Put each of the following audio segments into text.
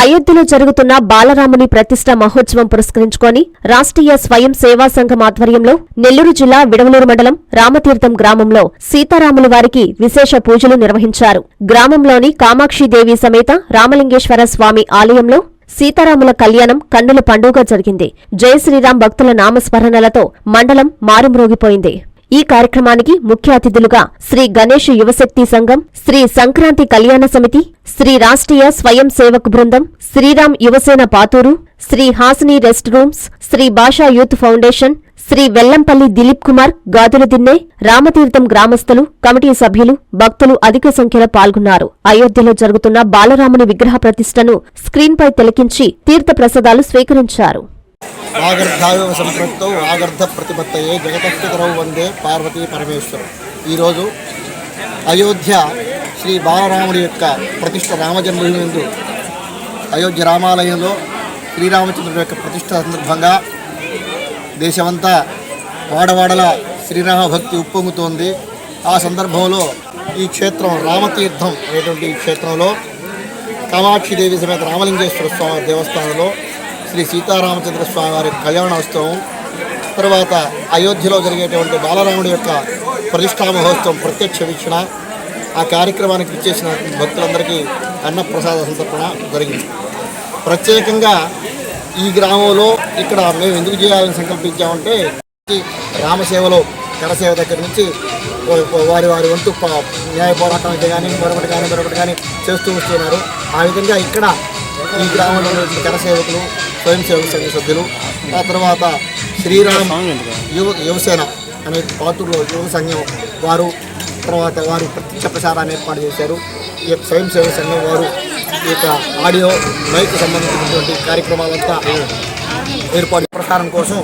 అయోధ్యలో జరుగుతున్న బాలరాముని ప్రతిష్ట మహోత్సవం పురస్కరించుకొని రాష్ట్రీయ స్వయం సేవా సంఘం ఆధ్వర్యంలో నెల్లూరు జిల్లా విడవలూరు మండలం రామతీర్థం గ్రామంలో సీతారాముల వారికి విశేష పూజలు నిర్వహించారు. గ్రామంలోని కామాక్షిదేవి సమేత రామలింగేశ్వర స్వామి ఆలయంలో సీతారాముల కళ్యాణం కన్నుల పండుగ జరిగింది. జయ శ్రీరామ్ భక్తుల నామస్మరణలతో మండలం మారుమ్రోగిపోయింది. ఈ కార్యక్రమానికి ముఖ్య అతిథులుగా శ్రీ గణేష్ యువశక్తి సంఘం శ్రీ సంక్రాంతి కళ్యాణ సమితి శ్రీ రాష్ట్రీయ స్వయం సేవక్ బృందం Sriram Yuvasena Pathuru Sri Hasini rest rooms Sri Basha youth foundation Sri Vellampalli Dilip Kumar Gadula Dinne Ramatheertham గ్రామస్తులు కమిటీ సభ్యులు భక్తులు అధిక సంఖ్యలో పాల్గొన్నారు. అయోధ్యలో జరుగుతున్న బాలరాముని విగ్రహ ప్రతిష్టను స్క్రీన్పై తిలకించి తీర్థ ప్రసాదాలు స్వీకరించారు. ఆగర్ధావ సంపృక్తౌ ఆగర్ధ ప్రతిపత్తయే జగతస్థితరవు వందే పార్వతీ పరమేశ్వరం. ఈరోజు అయోధ్య శ్రీ బాలరాముడి యొక్క ప్రతిష్ట రామజన్మభూమి నందు అయోధ్య రామాలయంలో శ్రీరామచంద్రుడి యొక్క ప్రతిష్ట సందర్భంగా దేశమంతా వాడవాడల శ్రీరామ భక్తి ఉప్పొంగుతోంది. ఆ సందర్భంలో ఈ క్షేత్రం రామతీర్థం అనేటువంటి ఈ క్షేత్రంలో కామాక్షిదేవి సమేత రామలింగేశ్వర స్వామి దేవస్థానంలో శ్రీ సీతారామచంద్ర స్వామి వారి కళ్యాణోత్సవం తర్వాత అయోధ్యలో జరిగేటువంటి బాలరాముడి యొక్క ప్రతిష్టా మహోత్సవం ప్రత్యక్ష వీక్షణ ఆ కార్యక్రమానికి ఇచ్చేసిన భక్తులందరికీ అన్నప్రసాద సంతర్పణ జరిగింది. ప్రత్యేకంగా ఈ గ్రామంలో ఇక్కడ మేము ఎందుకు చేయాలని సంకల్పించామంటే రామసేవలో కరసేవ దగ్గర నుంచి వారి వారి వంతు న్యాయ పోరాటం అయితే కానీ మరొకటి కానీ మరొకటి కానీ చేస్తూ వస్తున్నారు. ఆ విధంగా ఇక్కడ ఈ గ్రామంలో ఉన్నటువంటి జనసేవకులు స్వయం సేవక సంఘ సభ్యులు ఆ తర్వాత శ్రీరామ్ యువ యువసేన అనే పాత్రలో యువ సంఘం వారు తర్వాత వారు ప్రత్యక్ష ప్రసారాన్ని ఏర్పాటు చేశారు. ఈ యొక్క స్వయం సేవక సంఘం వారు ఈ యొక్క ఆడియో మైక్ సంబంధించినటువంటి కార్యక్రమాలంతా ఏర్పాటు ప్రసారం కోసం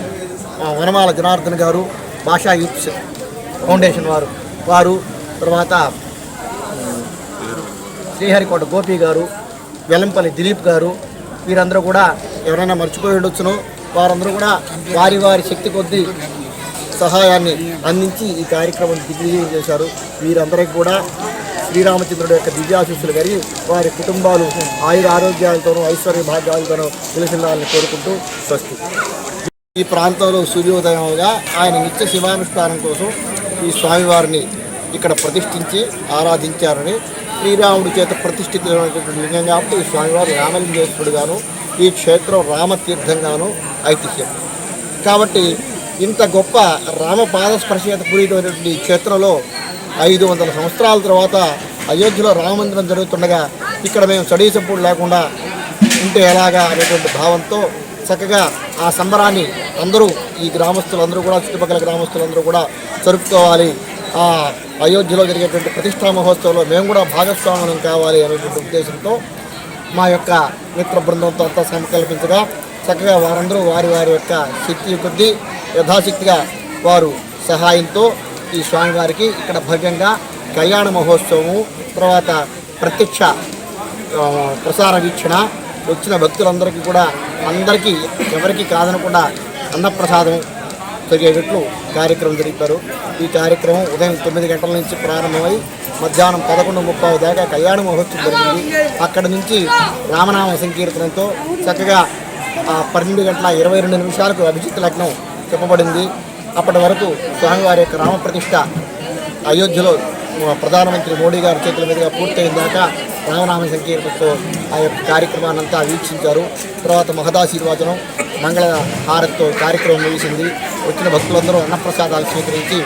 వనమాల జనార్దన్ గారు భాషా యూత్ ఫౌండేషన్ వారు వారు తర్వాత శ్రీహరికోట గోపి గారు వెల్లంపల్లి దిలీప్ గారు వీరందరూ కూడా ఎవరైనా మర్చిపోయి ఉండొచ్చును. వారందరూ కూడా వారి వారి శక్తి కొద్దీ సహాయాన్ని అందించి ఈ కార్యక్రమం దిగ్విజయం చేశారు. వీరందరికీ కూడా శ్రీరామచంద్రుడు యొక్క దివ్యాశీస్సులు కలిగి వారి కుటుంబాలు ఆయుర ఆరోగ్యాలతోనూ ఐశ్వర్య భాగ్యాలతోనూ విలసిల్లాలని కోరుకుంటూ స్వస్తి. ఈ ప్రాంతంలో సూర్యోదయంగా ఆయన నిత్య శివానుష్ఠానం కోసం ఈ స్వామివారిని ఇక్కడ ప్రతిష్ఠించి ఆరాధించారని శ్రీరాముడి చేత ప్రతిష్ఠితమైనటువంటి లింగం కాబట్టి ఈ స్వామివారి రామలింగేశ్వరుడుగాను ఈ క్షేత్రం రామతీర్థంగాను ఐతిహ్యం. కాబట్టి ఇంత గొప్ప రామపాద స్పర్శత పూరితమైనటువంటి ఈ క్షేత్రంలో ఐదు వందల సంవత్సరాల తర్వాత అయోధ్యలో రామమందిరం జరుగుతుండగా ఇక్కడ మేము స్టడీ సపోర్ట్ లేకుండా ఉంటే ఎలాగా అనేటువంటి భావంతో చక్కగా ఆ సంబరాన్ని అందరూ ఈ గ్రామస్తులందరూ కూడా చుట్టుపక్కల గ్రామస్తులందరూ కూడా జరుపుకోవాలి. ఆ అయోధ్యలో జరిగేటువంటి ప్రతిష్టా మహోత్సవంలో మేము కూడా భాగస్వామ్యం కావాలి అనేటువంటి ఉద్దేశంతో మా యొక్క మిత్ర బృందంతో అంతా సంకల్పించగా చక్కగా వారందరూ వారి వారి యొక్క శక్తి కొద్దీ యథాశక్తిగా వారు సహాయంతో ఈ స్వామివారికి ఇక్కడ భవ్యంగా కళ్యాణ మహోత్సవము తర్వాత ప్రత్యక్ష ప్రసార వీక్షణ వచ్చిన భక్తులందరికీ కూడా అందరికీ ఎవరికి కాదనకుండా అన్నప్రసాదం జరిగేటట్లు కార్యక్రమం జరిపారు. ఈ కార్యక్రమం ఉదయం తొమ్మిది గంటల నుంచి ప్రారంభమై మధ్యాహ్నం పదకొండు ముప్పై దాకా కళ్యాణ మహోత్సవం జరిగింది. అక్కడి నుంచి రామనామ సంకీర్తనంతో చక్కగా పన్నెండు గంటల ఇరవై రెండు నిమిషాలకు అభిజిత్ లగ్నం చెప్పబడింది. అప్పటి వరకు స్వామివారి యొక్క రామప్రతిష్ట అయోధ్యలో ప్రధానమంత్రి మోడీ గారి చేతుల మీదుగా పూర్తయిన దాకా రామనామ సంకీర్తనతో ఆ యొక్క కార్యక్రమాన్ని అంతా వీక్షించారు. తర్వాత మహదాశీర్వాచనం మంగళ హారతితో కార్యక్రమం ముగిసింది. వచ్చిన భక్తులందరూ అన్నప్రసాదాలు స్వీకరించి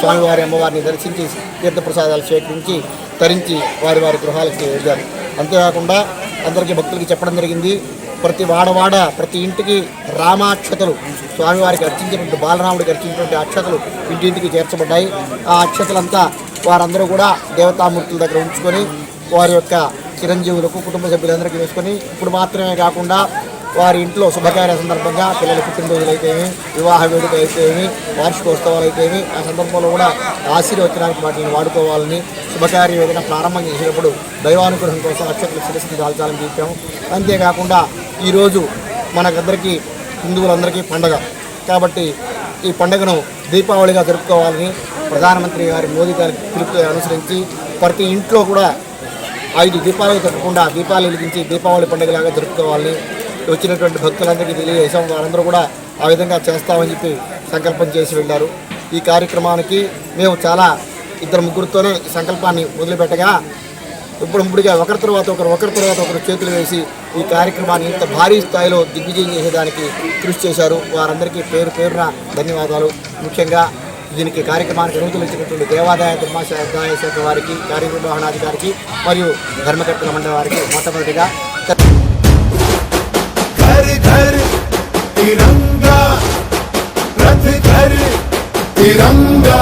స్వామివారి అమ్మవారిని దర్శించి తీర్థప్రసాదాలు స్వీకరించి తరించి వారి వారి గృహాలకి వెళ్ళారు అంతేకాకుండా అందరికీ భక్తులకి చెప్పడం జరిగింది ప్రతి వాడవాడ ప్రతి ఇంటికి రామాక్షతలు స్వామివారికి అర్చించినటువంటి బాలరాముడికి అర్చించినటువంటి అక్షతలు ఇంటింటికి చేర్చబడ్డాయి. ఆ అక్షతలంతా వారందరూ కూడా దేవతామూర్తుల దగ్గర ఉంచుకొని వారి యొక్క చిరంజీవులకు కుటుంబ సభ్యులందరికీ వేసుకొని ఇప్పుడు మాత్రమే కాకుండా వారి ఇంట్లో శుభకార్య సందర్భంగా పిల్లల పుట్టినరోజులు అయితేమి వివాహ వేడుక అయితేమి వార్షికోత్సవాలు అయితేమి ఆ సందర్భంలో కూడా ఆశీర్వచనానికి వాటిని వాడుకోవాలని శుభకార్యం ఏదైనా ప్రారంభం చేసేటప్పుడు దైవానుగ్రహం కోసం నక్షత్ర శిరస్సుని దాల్చాలని చెప్పాము. అంతేకాకుండా ఈరోజు మనకందరికీ హిందువులందరికీ పండగ. కాబట్టి ఈ పండుగను దీపావళిగా జరుపుకోవాలని ప్రధానమంత్రి గారి మోదీ గారి పిలుపు అనుసరించి ప్రతి ఇంట్లో కూడా ఐదు దీపాలు తప్పకుండా దీపాలు వెలిగించి దీపావళి పండుగలాగా జరుపుకోవాలని వచ్చినటువంటి భక్తులందరికీ తెలియజేసాం వారందరూ కూడా ఆ విధంగా చేస్తామని చెప్పి సంకల్పం చేసి వెళ్ళారు. ఈ కార్యక్రమానికి మేము చాలా ఇద్దరు ముగ్గురితోనే సంకల్పాన్ని వదిలిపెట్టగా ఇప్పుడు ఇప్పుడుగా ఒకరి తర్వాత ఒకరు ఒకరి తర్వాత ఒకరు చేతులు వేసి ఈ కార్యక్రమాన్ని ఇంత భారీ స్థాయిలో దిగ్విజయం చేసేదానికి కృషి చేశారు. వారందరికీ పేరు పేరున ధన్యవాదాలు. ముఖ్యంగా దీనికి కార్యక్రమానికి అనుమతులు ఇచ్చినటువంటి దేవాదాయ ధర్మాదాయ శాఖ వారికి కార్యనిర్వహణాధికారికి మరియు ధర్మకర్తల మండలి వారికి మొట్టమొదటిగా तिरंगा रथ घर तिरंगा